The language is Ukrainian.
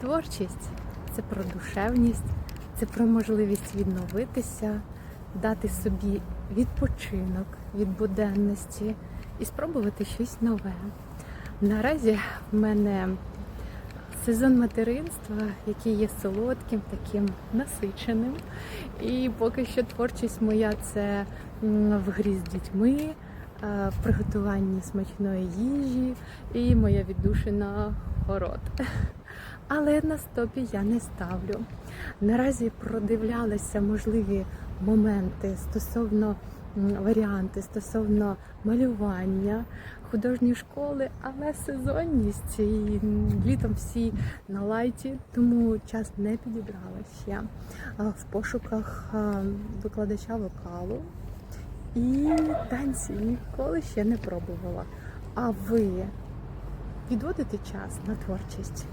Творчість це про душевність, це про можливість відновитися, дати собі відпочинок від буденності і спробувати щось нове. Наразі в мене сезон материнства, який є солодким, таким насиченим. І поки що творчість моя це в грі з дітьми, е, в приготуванні смачної їжі і моя віддушина город. Але на стопі я не ставлю. Наразі продивлялася можливі моменти стосовно варіанти стосовно малювання художньої школи, але сезонність і літом всі на лайті, тому час не підібрала ще в пошуках викладача вокалу і танці ніколи ще не пробувала. А ви відводите час на творчість?